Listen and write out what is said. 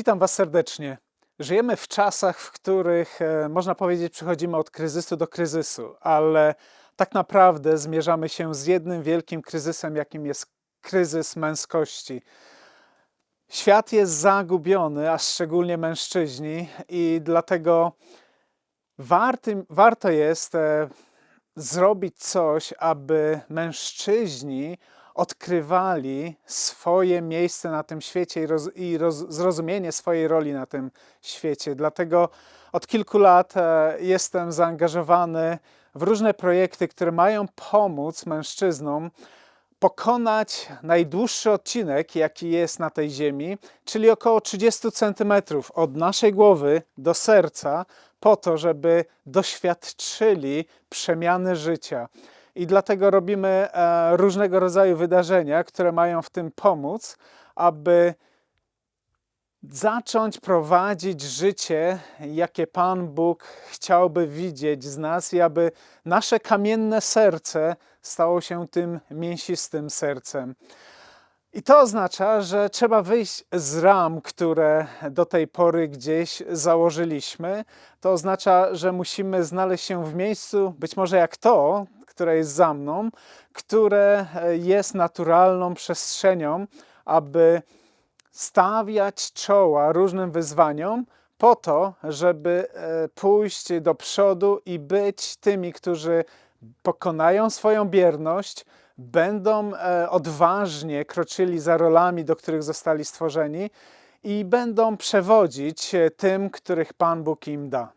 Witam Was serdecznie. Żyjemy w czasach, w których e, można powiedzieć, przechodzimy od kryzysu do kryzysu, ale tak naprawdę zmierzamy się z jednym wielkim kryzysem, jakim jest kryzys męskości. Świat jest zagubiony, a szczególnie mężczyźni, i dlatego wartym, warto jest e, zrobić coś, aby mężczyźni odkrywali swoje miejsce na tym świecie i, roz, i roz, zrozumienie swojej roli na tym świecie. Dlatego od kilku lat e, jestem zaangażowany w różne projekty, które mają pomóc mężczyznom pokonać najdłuższy odcinek, jaki jest na tej ziemi, czyli około 30 centymetrów od naszej głowy do serca, po to, żeby doświadczyli przemiany życia. I dlatego robimy e, różnego rodzaju wydarzenia, które mają w tym pomóc, aby zacząć prowadzić życie, jakie Pan Bóg chciałby widzieć z nas, i aby nasze kamienne serce stało się tym mięsistym sercem. I to oznacza, że trzeba wyjść z ram, które do tej pory gdzieś założyliśmy. To oznacza, że musimy znaleźć się w miejscu, być może jak to, które jest za mną, które e, jest naturalną przestrzenią, aby stawiać czoła różnym wyzwaniom, po to, żeby e, pójść do przodu i być tymi, którzy pokonają swoją bierność, będą e, odważnie kroczyli za rolami, do których zostali stworzeni i będą przewodzić e, tym, których Pan Bóg im da.